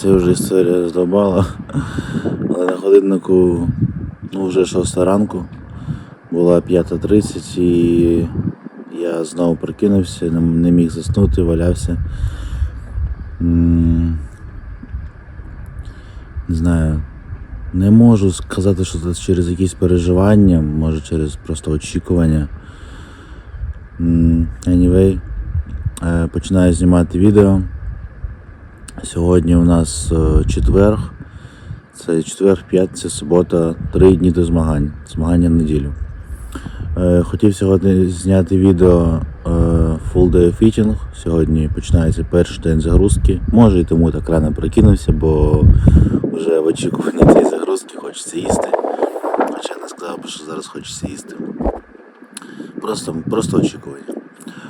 це вже історія здобала. Але на годиннику ну, вже 6 ранку, була 5.30 і я знову прокинувся, не, міг заснути, валявся. Не знаю. Не можу сказати, що це через якісь переживання, може через просто очікування. Anyway, е, починаю знімати відео. Сьогодні у нас е, четверг. Це четверг, п'ятниця, субота, три дні до змагань. Змагання в неділю. Е, Хотів сьогодні зняти відео е, Full Day of Eating. Сьогодні починається перший день загрузки. Може і тому так рано прокинувся, бо вже в очікуванні цієї загрузки хочеться їсти. Хоча не сказав що зараз хочеться їсти. Просто, просто очікування.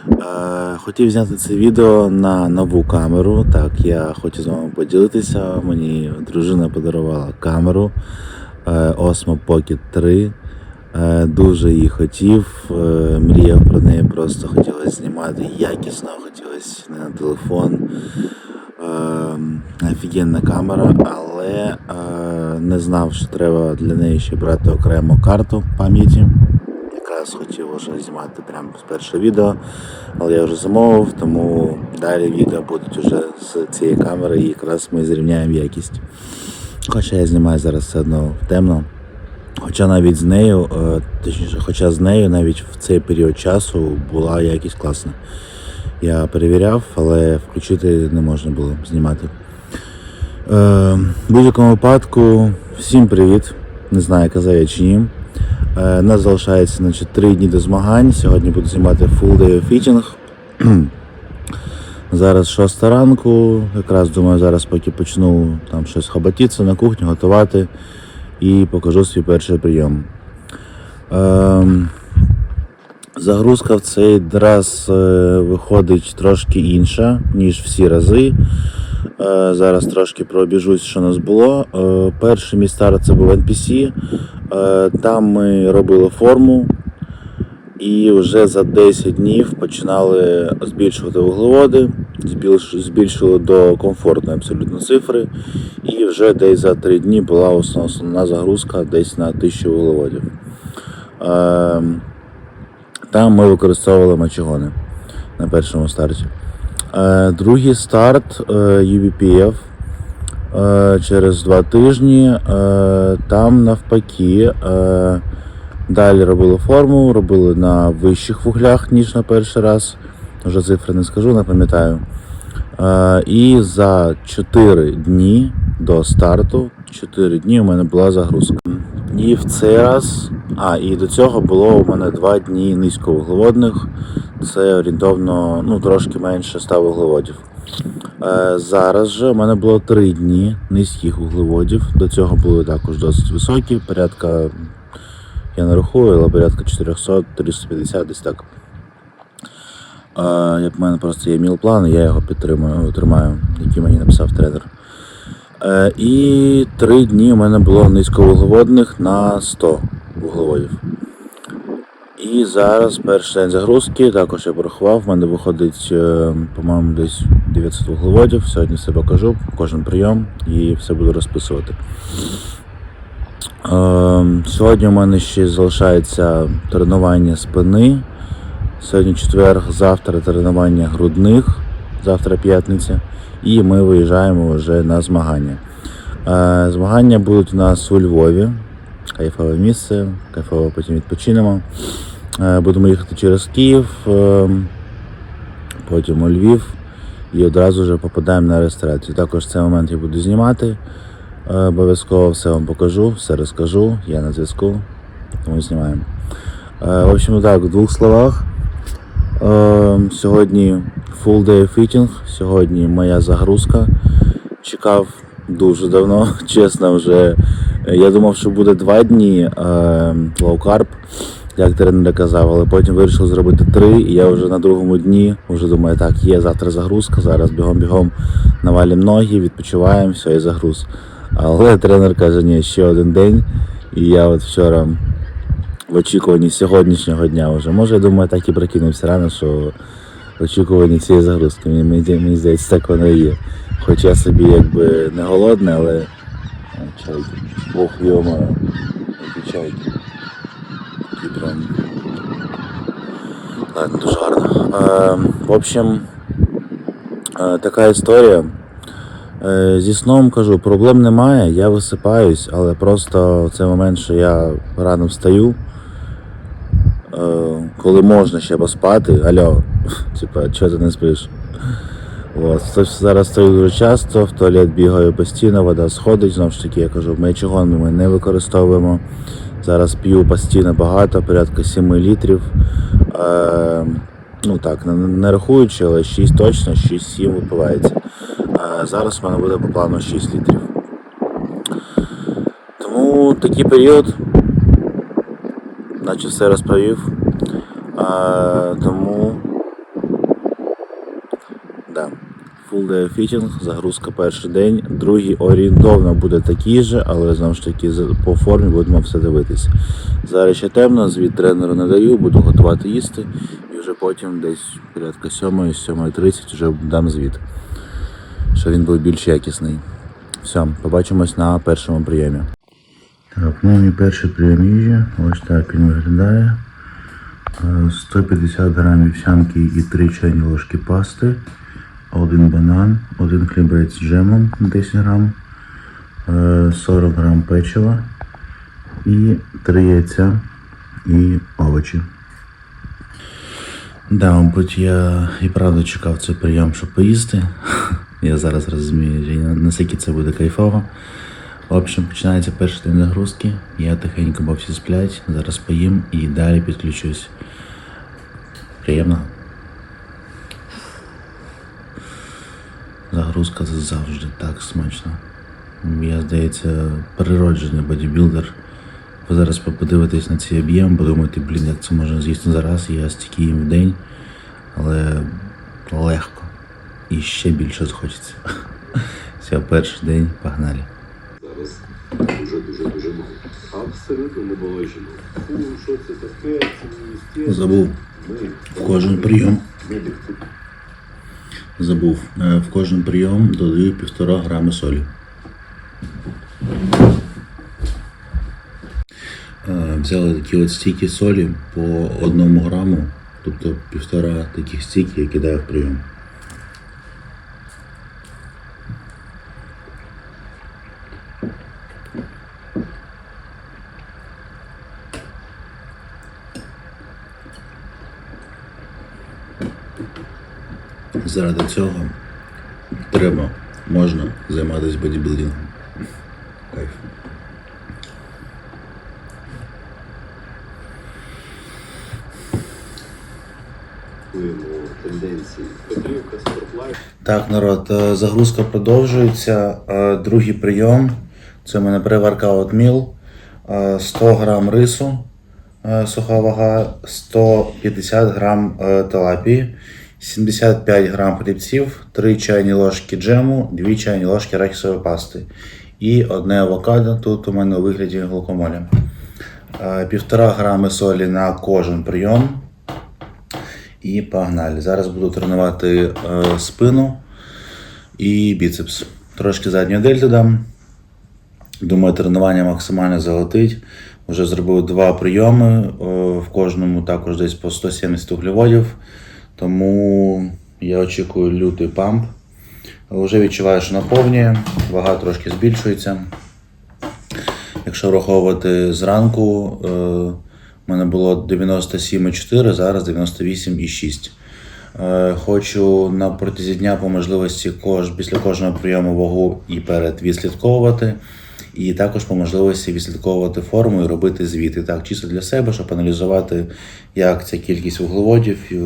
Е, Хотів зняти це відео на нову камеру. Так, я хочу з вами поділитися. Мені дружина подарувала камеру е, Osmo Pocket 3. Е, Дуже її хотів, мріяв про неї, просто хотілося знімати якісно, хотілося не на телефон. Е, Офігенна камера, але не знав, що треба для неї ще брати окрему карту пам'яті якраз хотів вже знімати прямо з першого відео, але я вже замовив, тому далі відео будуть вже з цієї камери і якраз ми зрівняємо якість. Хоча я знімаю зараз все одно темно. Хоча навіть з нею, е, точніше, хоча з нею навіть в цей період часу була якість класна. Я перевіряв, але включити не можна було знімати. Е, в будь-якому випадку, всім привіт. Не знаю, казав чи ні. Е, нас залишається значить, 3 дні до змагань. Сьогодні буду знімати full day eating. Зараз 6 ранку. Якраз думаю, зараз поки почну там щось хабатитися на кухні, готувати і покажу свій перший прийом. Ем, Загрузка в цей раз е, виходить трошки інша, ніж всі рази. Е, Зараз трошки пробіжусь, що у нас було. Е, Перший мій старт це був NPC. Е, Там ми робили форму і вже за 10 днів починали збільшувати вуглеводи, збільшили до комфортної абсолютно цифри. І вже десь за 3 дні була основна загрузка десь на 1000 вуглеводів. Там ми використовували мочегони на першому старті. Е, Другий старт е, UBPF е, через два тижні. Там навпаки далі робили форму, робили на вищих вуглях, ніж на перший раз. Вже цифри не скажу, не пам'ятаю. І за 4 дні до старту, 4 дні у мене була загрузка. І в цей раз, а і до цього було у мене 2 дні низьковуглеводних. Це орієнтовно ну, трошки менше 100 вуглеводів. Е, зараз же у мене було 3 дні низьких вуглеводів. До цього були також досить високі, порядка, я не рахую, але порядка 400-350 десь так. Е, як в мене просто є міл-план, я його підтримую, тримаю, який мені написав тренер. Е, і три дні у мене було низьковуглеводних на 100 вуглеводів. І зараз перший день загрузки, також я порахував, в мене виходить, е, по-моєму, десь 900 вуглеводів. Сьогодні все покажу, кожен прийом і все буду розписувати. Е, Сьогодні у мене ще залишається тренування спини. Сьогодні четвер, завтра тренування грудних, завтра п'ятниця. І ми виїжджаємо вже на змагання. Е, Змагання будуть у нас у Львові. Кайфове місце, кайфово потім відпочинемо. Е, Будемо їхати через Київ, е, потім у Львів і одразу вже попадаємо на реєстрацію. Також цей момент я буду знімати. Е, Обов'язково все вам покажу, все розкажу. Я на зв'язку, тому знімаємо. В общем, так, в двох словах. Сьогодні full day of eating, сьогодні моя загрузка. Чекав дуже давно, чесно, вже. Е, Я думав, що буде два дні е, carb, як тренер казав, але потім вирішив зробити три, і я вже на другому дні вже думаю, так, є завтра загрузка, зараз бігом-бігом навалім ноги, відпочиваємо, все, і загруз. Але тренер каже, ні, ще один день. І я от вчора в очікуванні сьогоднішнього дня вже. Може, я думаю, так і прикинувся рано, що очікування цієї загрузки. Мені, мені, здається, так воно і є. Хоч я собі якби не голодний, але чайки. Бог йома, які чайки. Такі. Ладно, дуже гарно. Е, в общем, е, така історія. Е, Зі сном кажу, проблем немає, я висипаюсь, але просто в цей момент, що я рано встаю, коли можна ще поспати, альо, типа, чого ти не спиш? То зараз стою дуже часто, в туалет бігаю постійно, вода сходить, знову ж таки, я кажу, мечогон ми не використовуємо. Зараз п'ю постійно багато, порядка 7 літрів. Е, ну так, не рахуючи, але 6 точно, 6-7 випивається. Е, зараз в мене буде по плану 6 літрів. Тому такий період, наче все розповів. Е, тому да. Full fitting, загрузка перший день, другий орієнтовно буде такий же, але знову ж таки по формі будемо все дивитися. Зараз ще темно, звіт тренеру не даю, буду готувати їсти і вже потім десь порядка 7 7.30 вже дам звіт, що він був більш якісний. Все, побачимось на першому прийомі. Так, ну і перший прийом їжі, ось так він виглядає. Е, 150 грамів вівсянки і 3 чайні ложки пасти, один банан, один хлібець з джемом 10 грам, е, 40 грам печива і 3 яйця і овочі. Да, мабуть, я і правда чекав цей прийом, щоб поїсти. Я зараз розумію, наскільки це буде кайфово. В общем, починається перший день загрузки. Я тихенько, бо всі сплять. Зараз поїм і далі підключусь. Приємно. Загрузка це завжди так смачно. Я, здається, природжений бодібілдер. Ви зараз подивитесь на цей об'єм, подумаєте, блін, як це можна з'їсти зараз, я стільки їм в день, але легко. І ще більше захочеться. Все, перший день, погнали. Зараз дуже дуже дуже мало. Абсолютно не було жінок. Фу, що це таке? Це не. Забув в кожен прийом. медик тут Забув. Е, В кожен прийом додаю півтора грами солі. Е, Взяли такі от стійки солі по одному граму, тобто півтора таких стійки я кидаю в прийом. Заради цього треба, можна займатися бодібілдингом. Кайф. Так, народ, е, загрузка продовжується. Е, Другий прийом. Це в мене meal. Е, 100 грам рису, е, суха вага, 150 грам е, талапії, 75 грам хлібців, 3 чайні ложки джему, 2 чайні ложки арахісової пасти і одне авокадо. Тут у мене у вигляді глукомоля. Е, Півтора грами солі на кожен прийом. І погнали. Зараз буду тренувати е, спину і біцепс. Трошки задньої дельти дам. Думаю, тренування максимально залетить. Вже зробив два прийоми. е, в кожному також десь по 170 углеводів. Тому я очікую лютий памп. Вже відчуваю, що наповнює, вага трошки збільшується. Якщо враховувати зранку, е, у мене було 97,4, зараз 98,6. Е, Хочу на протязі дня по можливості після кожного прийому вагу і перед відслідковувати. І також по можливості відслідковувати форму і робити звіти. Так, чисто для себе, щоб аналізувати, як ця кількість вуглеводів, е,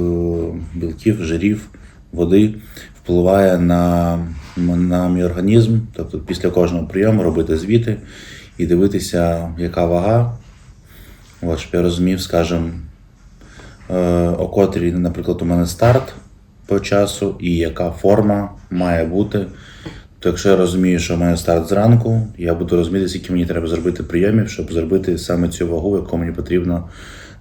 білків, жирів, води впливає на, на мій організм. Тобто після кожного прийому робити звіти і дивитися, яка вага. От, щоб я розумів, скажімо, е, о котрій, наприклад, у мене старт по часу і яка форма має бути. То якщо я розумію, що у мене старт зранку, я буду розуміти, скільки мені треба зробити прийомів, щоб зробити саме цю вагу, яку мені потрібно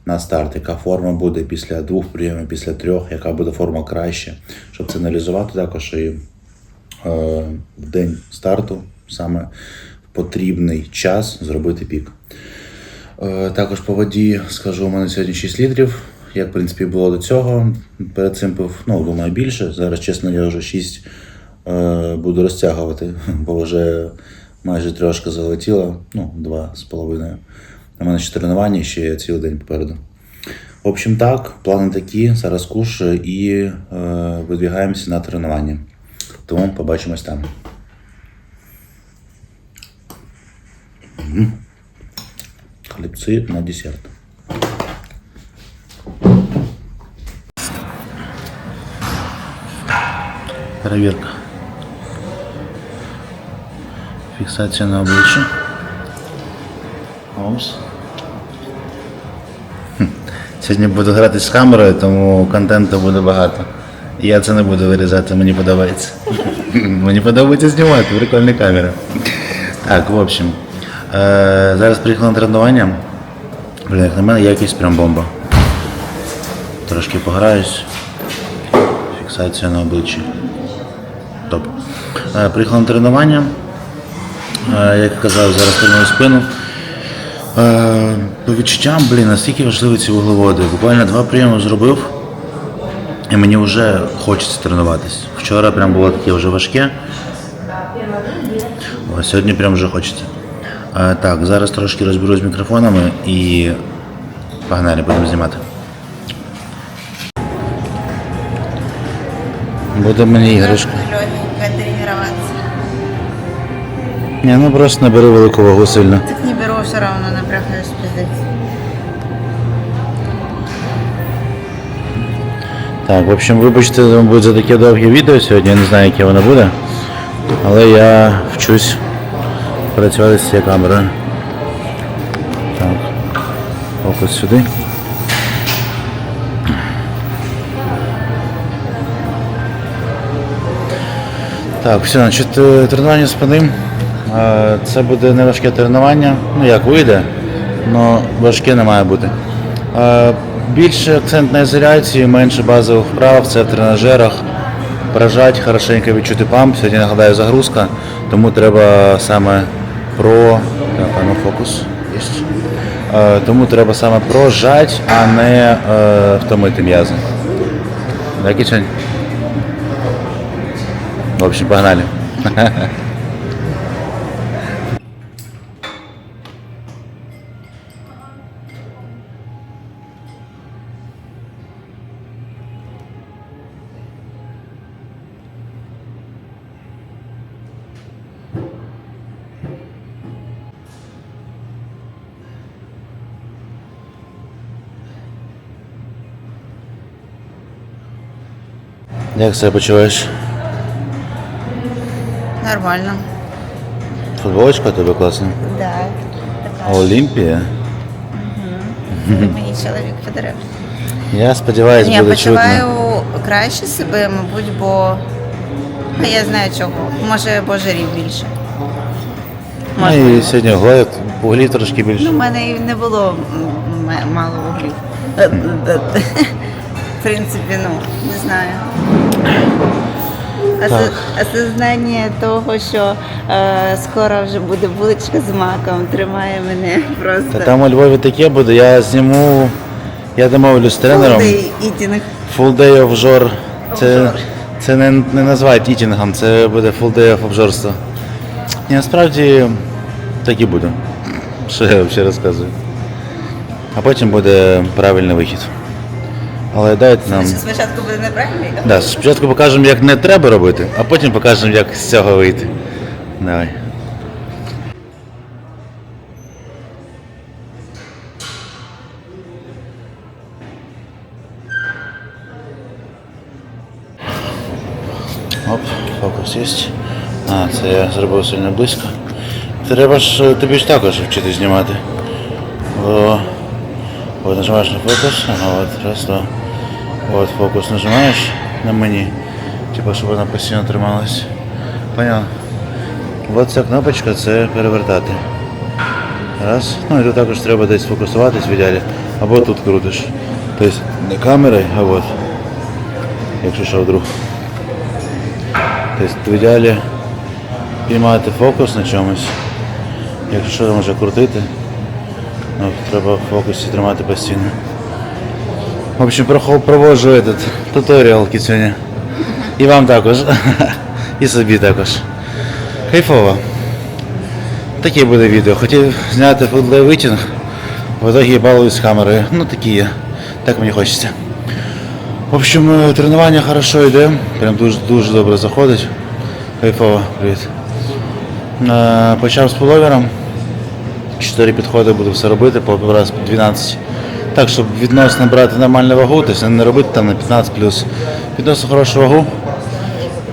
на старт, яка форма буде після двох прийомів, після трьох, яка буде форма краще, щоб це аналізувати також і е, в день старту саме в потрібний час зробити пік. Е, Також по воді скажу, у мене сьогодні 6 літрів. Як в принципі було до цього. Перед цим пив, ну, думаю, більше. Зараз, чесно, я вже 6 е, буду розтягувати, бо вже майже трошки залетіло, ну, два з половиною. У мене ще тренування, ще цілий день попереду. В общем, так, плани такі. Зараз кушаю і е, видвігаємося на тренування. Тому побачимось там. Хлібці на десерт. Перевірка. Фіксація на обличчі. Опс. Сьогодні буду грати з камерою, тому контенту буде багато. Я це не буду вирізати, мені подобається. Мені подобається знімати, прикольна камера. Так, в общем. Е, зараз приїхали на тренування. Блін, як на мене якість прям бомба. Трошки пограюсь. Фіксація на обличчі. Топ. Е, приїхали на тренування. Е, як казав, зараз треную спину. Е, по відчуттям, блін, настільки важливі ці вуглеводи. Буквально два прийоми зробив, і мені вже хочеться тренуватись. Вчора прям було таке вже важке. А сьогодні прям вже хочеться. Е, так, зараз трошки розберусь з мікрофонами і погнали, будемо знімати. Буде мені іграшка. Ні, ну просто не бери велику вагу сильно. Так не беру, все равно напрягаюсь пиздец. Так, в общем, вибачте, мабуть, за таке довге відео сьогодні, я не знаю, яке воно буде. Але я вчусь працювати з цією камерою. Так, фокус сюди. Так, все, значить, е, тренування спини. Це буде не важке тренування. Ну як вийде, але важке не має бути. Більше акцент на ізоляції, менше базових вправ, це в тренажерах. Прожать, хорошенько відчути памп. Сьогодні нагадаю загрузка, тому треба саме про. Так, ну фокус. Тому треба саме прожать, а не е, втомити м'язи. Так, Кічень? В общем, погнали. Як себе почуваєш? Нормально. Футболочка у тебе класна. Да. Така. Олімпія. Мені чоловік подарив. Я сподіваюся, Я буде чутно. почуваю краще себе, мабуть, бо а я знаю чого. Може, бо жирів більше. Ну і сьогодні углів, углів трошки більше. Ну, в мене і не було мало вуглів. В принципі, ну, не знаю. Ос- Осознання того, що е, скоро вже буде булочка з маком, тримає мене просто. Та там у Львові таке буде, я зніму, я домовлюсь з тренером. Full day eating. Full day of жор. Це, це не, не називають ітінгом, це буде full day of обжорство. І насправді так і буде. Що я взагалі розказую. А потім буде правильний вихід. Але дайте нам. Спочатку буде неправильно? Да, спочатку покажемо, як не треба робити, а потім покажемо, як з цього вийти. Давай. Оп, фокус є. А, це я зробив сильно близько. Треба ж е, тобі ж також вчити знімати. О, от нажимаєш на фокус, ага, от, раз, два. От фокус нажимаєш на мені, типу, щоб вона постійно трималась. Поняв? От ця кнопочка це перевертати. Раз. Ну і тут також треба десь фокусуватись в ідеалі. або тут крутиш. Тобто не камерою, а от. Якщо що вдруг. Тобто в ідеалі піймати фокус на чомусь. Якщо що може крутити, ну, треба в фокусі тримати постійно. В общем, проводжу этот туторіал сьогодні. І вам також. І собі також. Кайфово. Таке буде відео. Хотів зняти фудлевитінг, в итоге балуюсь з камерою. Ну такі є. Так мені хочеться. В общем, е, тренування хорошо йде. Прям дуже дуже добре заходить. Кайфово, привіт. Е, Почав з пуловером. Чотири підходи буду все робити, по раз 12. Так, щоб відносно брати нормальну вагу, тобто не робити там на 15 плюс. Відносно хорошу вагу.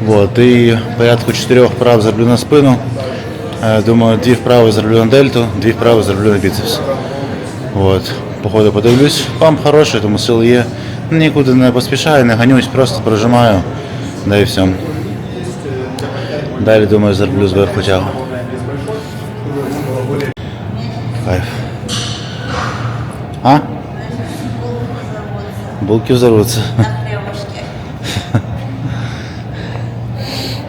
Вот, і порядку чотирьох вправ зроблю на спину. Е, Думаю, дві вправи зроблю на дельту, дві вправи зроблю на біцепс. Вот. Походу подивлюсь. Памп хороший, тому сили є. Нікуди не поспішаю, не ганюсь, просто прожимаю. Да і все. Далі думаю зроблю зверху тягу. Кайф. А? Булки взорвутся.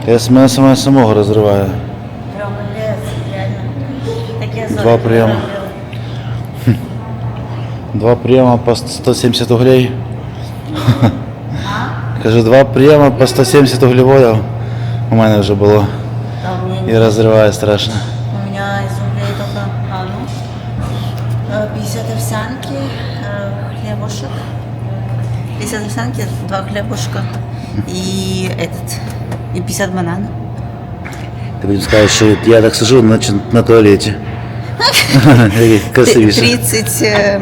Я с мене саме самого розриваю. Два прийоми. Два прийома по 170 углей. Кажу, два прийома по 170 углеводів. У мене вже було. І розриває страшно. У меня из углей только а, ну, 50 овсянки, э, хлебушек. 50 овсянки, два хлебушка и этот, и 50 бананов. Ти будеш сказати, що я так сижу наче на туалеті. Який Красивіше. 30 э,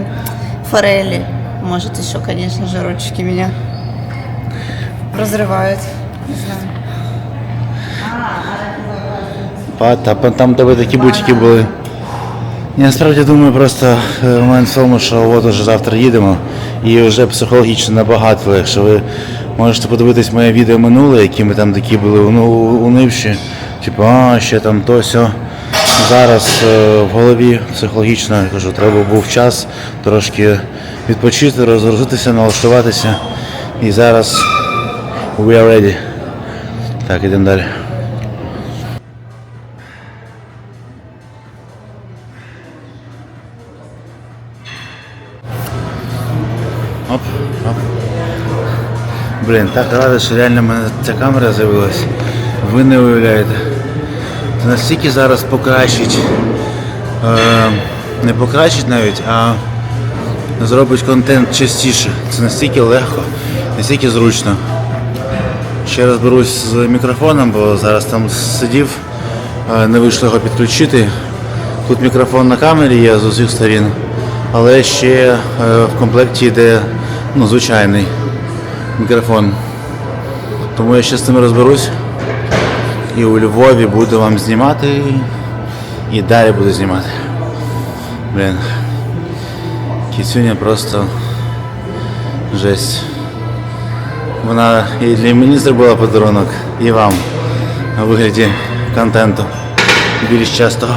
форели. Может, еще, конечно же, ручки меня разрывают. Не знаю. Па, та, па- там тебе такі бутики були. Я насправді думаю, просто е, момент в тому, що от уже завтра їдемо, І вже психологічно набагато легше. Ви можете подивитись моє відео минуле, які ми там такі були уну- унивші. Типу, а, ще там то сьо. Зараз е, в голові психологічно, я кажу, треба був час трошки відпочити, розгрузитися, налаштуватися. І зараз we are ready. Так, ідемо далі. Блін, так радий, що реально в мене ця камера з'явилась. Ви не уявляєте. Це настільки зараз покращить. Е, не покращить навіть, а зробить контент частіше. Це настільки легко, настільки зручно. Ще розберусь з мікрофоном, бо зараз там сидів, е, не вийшло його підключити. Тут мікрофон на камері є з усіх сторін, але ще е, в комплекті йде ну, звичайний мікрофон. Тому я ще з цим розберусь. І у Львові буду вам знімати і далі буду знімати. Блін. Кісюня просто жесть. Вона і для мені зробила подарунок, і вам у вигляді контенту більш частого.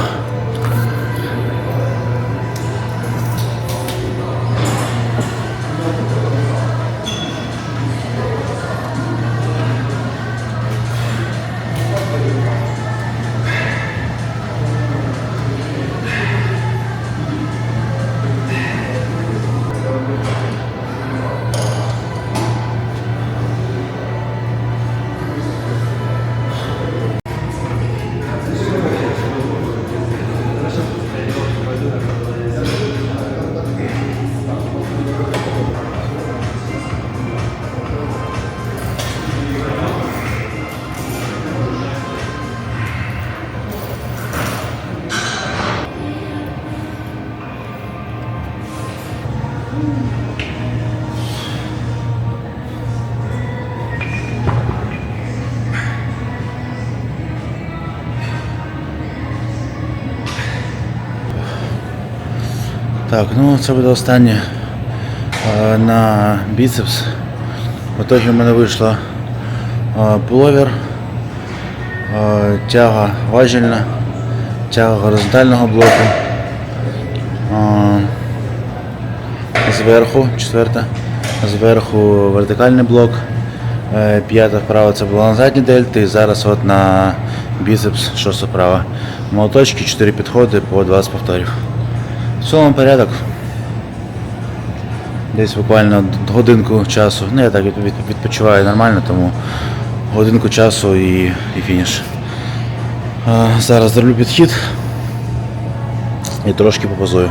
Так, ну це буде останнє на біцепс. В итоге в мене вийшло е, пуловер, тяга важільна, тяга горизонтального блоку. Зверху, четверта. Зверху вертикальний блок. Е, П'ята вправа це була на задній дельті. І зараз от на біцепс шоста вправа. Молоточки, 4 підходи по 20 повторів. В порядок. Десь буквально годинку часу. Ну я так від- від- відпочиваю нормально, тому годинку часу і, і фініш. Зараз зроблю підхід і трошки попозую.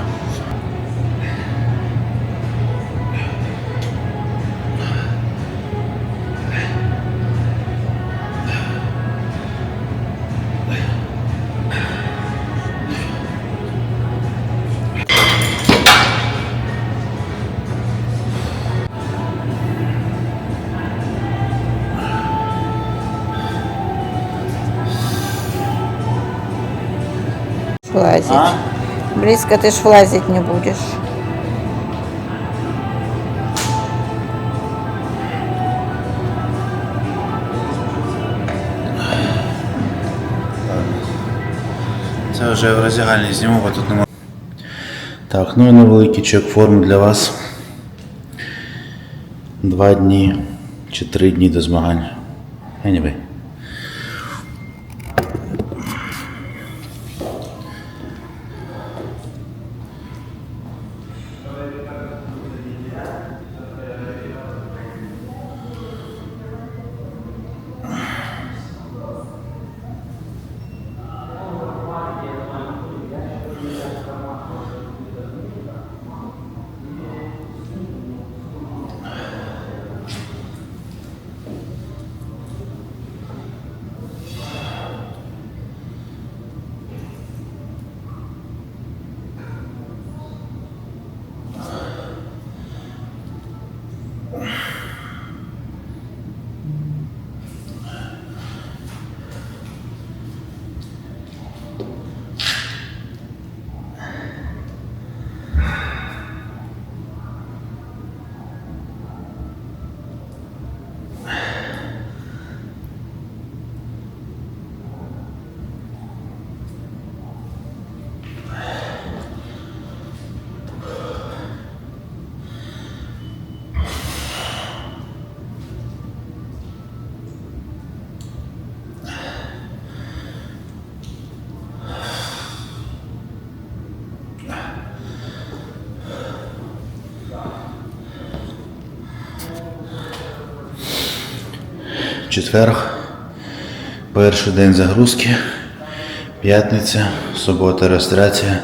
Близко ты ж влазить не будешь. Це вже в роздягальні зніму, бо тут немає. Так, ну і невеликий чек форми для вас. Два дні чи три дні до змагань. Anyway. Четверг. Перший день загрузки. П'ятниця, субота реєстрація,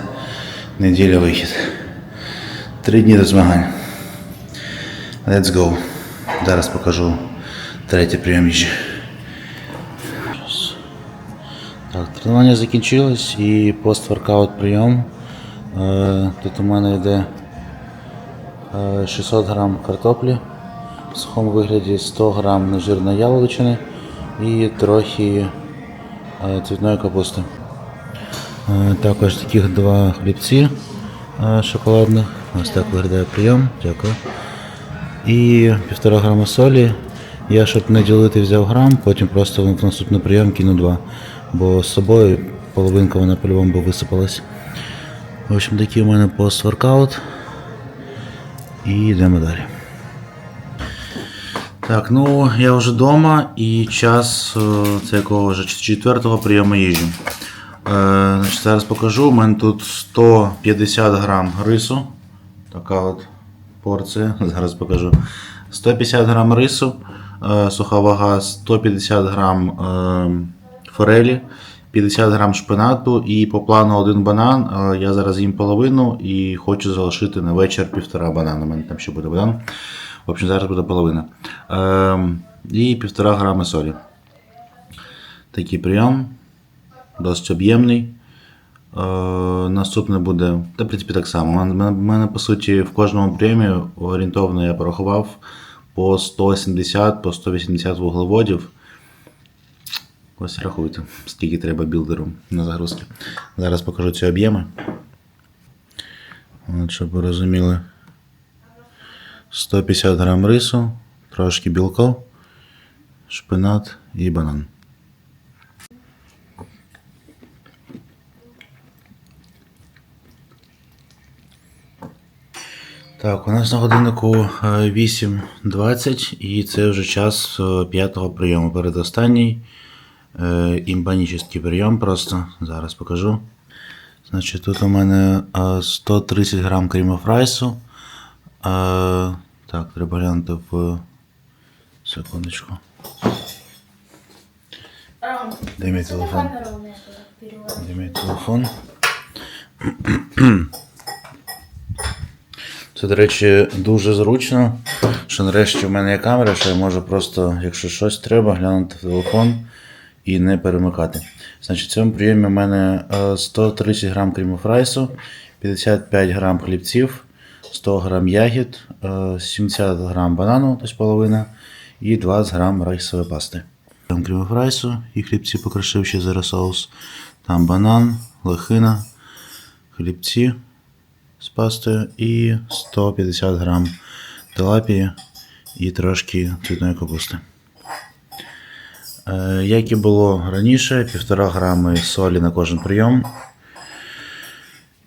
неділя вихід. Три дні до змагань. Let's go. Зараз покажу третій прийом їжі. Так, тренування закінчилось і пост-воркаут прийом. Е, Тут у мене йде е, 600 грам картоплі сухому вигляді, 100 грам нежирної яловичини і трохи е, цвітної капусти. Е, Також таких два хлібці е, шоколадних. Ось так виглядає прийом. Дякую. І півтора грама солі. Я, щоб не ділити, взяв грам, потім просто в наступний прийом кину два. Бо з собою половинка вона по-любому би висипалась. В общем, такий у мене пост-воркаут. І йдемо далі. Так, ну я вже вдома і час е, це якого вже четвертого прийому їжі. Е, значить, зараз покажу. У мене тут 150 грам рису. Така от порція. Зараз покажу. 150 грам рису, е, суха вага, 150 грам е, форелі, 50 грам шпинату і по плану один банан. Я зараз їм половину і хочу залишити на вечір півтора банана. У мене там ще буде банан. В общем, зараз буде половина. Ем, і півтора грами солі. Такий прийом. Досить об'ємний. Е, наступне буде, та в принципі так само. У мене, по суті, в кожному прийомі орієнтовно я порахував по 170, по 180 вуглеводів. Ось рахуйте, скільки треба білдеру на загрузки. Зараз покажу ці об'єми. Щоб ви розуміли. 150 грам рису, трошки білка, шпинат і банан. Так, у нас на годиннику е, 8.20 і це вже час е, п'ятого прийому. Передостанній е, імбанічний прийом просто. Зараз покажу. Значить, тут у мене е, 130 грам кріма фрайсу. Е, Так, треба глянути в секундочку. Дай мій телефон. Де мій телефон? Це, до речі, дуже зручно, що нарешті в мене є камера, що я можу просто, якщо щось треба, глянути в телефон і не перемикати. Значить, в цьому прийомі в мене е, 130 грам кріму фрайсу, 55 грам хлібців, 100 грам ягід, е, 70 грам банану, тобто половина, і 20 грам райсової пасти. Там кріму фрайсу і хлібці покришив ще зараз соус. Там банан, лохина, хлібці з пастою і 150 грам телапії і трошки цвітної капусти. Е, Як і було раніше, 1,5 грами солі на кожен прийом.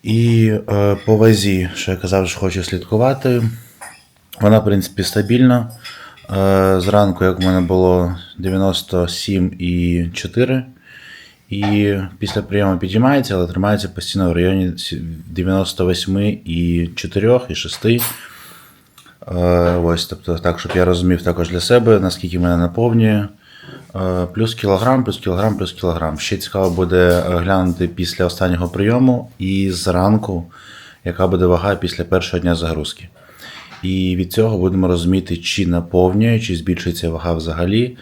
І е, по вазі, що я казав, що хочу слідкувати. Вона, в принципі, стабільна. Е, Зранку, як у мене було 97,4. І після прийому підіймається, але тримається постійно в районі 98,4 і 6. Е, Ось, тобто, так, щоб я розумів також для себе, наскільки мене наповнює. Е, Плюс кілограм, плюс кілограм, плюс кілограм. Ще цікаво буде е, глянути після останнього прийому і зранку, яка буде вага після першого дня загрузки. І від цього будемо розуміти, чи наповнює, чи збільшується вага взагалі.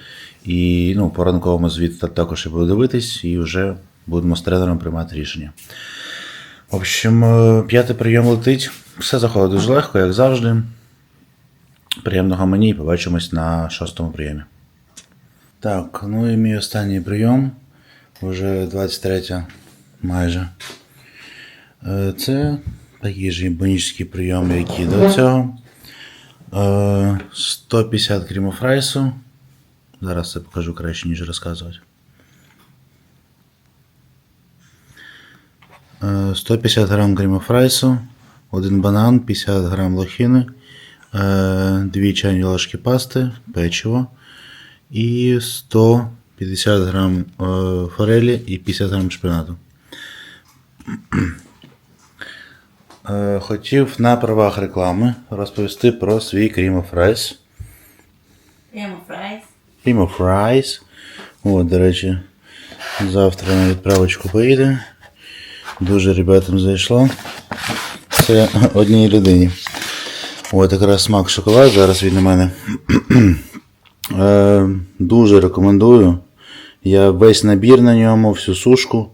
І ну, по ранковому звіту також я буду дивитись, і вже будемо з тренером приймати рішення. В общем, е, п'ятий прийом летить. Все заходить дуже легко, як завжди. Приємного мені і побачимось на шостому прийомі. Так, ну і мій останній прийом. Вже 23 майже. Е, Це такий же імбанічний прийом, як і до цього. Е, 150 крімов райсу. Зараз це покажу краще, ніж розказувати. Е, 150 грам крімов райсу, один банан, 50 грам лохини, 2 чайні ложки пасти, печиво і 150 грам е, форелі і 50 грам шпинату. Е, Хотів на правах реклами розповісти про свій крім фрайс. Прямо фрайс. Крім фрайс. От, до речі, завтра на відправочку поїде. Дуже ребятам зайшло. Це одній людині. От якраз смак шоколад зараз він у мене. Е, Дуже рекомендую. Я весь набір на ньому, всю сушку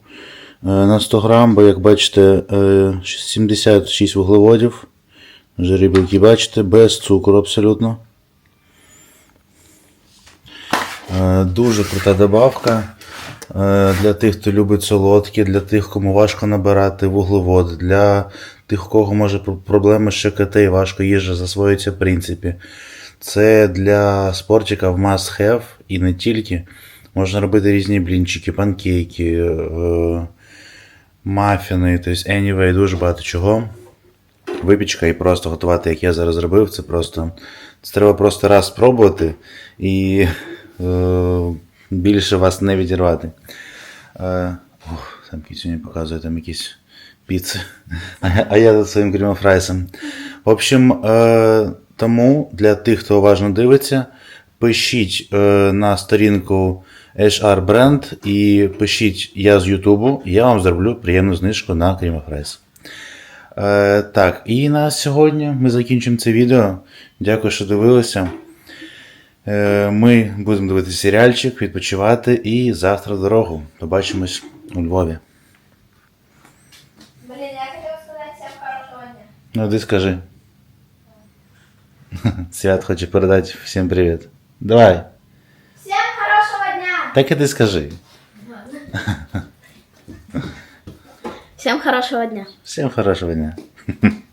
е, на 100 грам, бо як бачите, е, 76 вуглеводів. Жирі бачите, без цукру абсолютно. Е, Дуже крута добавка е, для тих, хто любить солодкі, для тих, кому важко набирати вуглевод, для тих, у кого може проблеми з ШКТ і важко їжа засвоюється в принципі. Це для спортика в must have і не тільки. Можна робити різні блінчики, панкейки, е, мафіни, тобто anyway, дуже багато чого. Випічка і просто готувати, як я зараз зробив, це просто. Це треба просто раз спробувати і е, більше вас не відірвати. Е, ох, там сьогодні показує там якісь піци. А, я- а я за своїм крімофрайсом. В общем, е, тому для тих, хто уважно дивиться, пишіть е, на сторінку HR Brand і пишіть я з Ютубу, я вам зроблю приємну знижку на крімофрайс. Е, так, і на сьогодні ми закінчимо це відео. Дякую, що дивилися. Е, ми будемо дивитися серіальчик, відпочивати і завтра в дорогу. Побачимось у Львові. Блин, я хотел сказать всем хорошего дня. Ну, ти скажи. Свят хоче передати всім привіт. Давай. Всем хорошего дня! Так і ти скажи. Всем хорошего дня. Всім хорошого дня.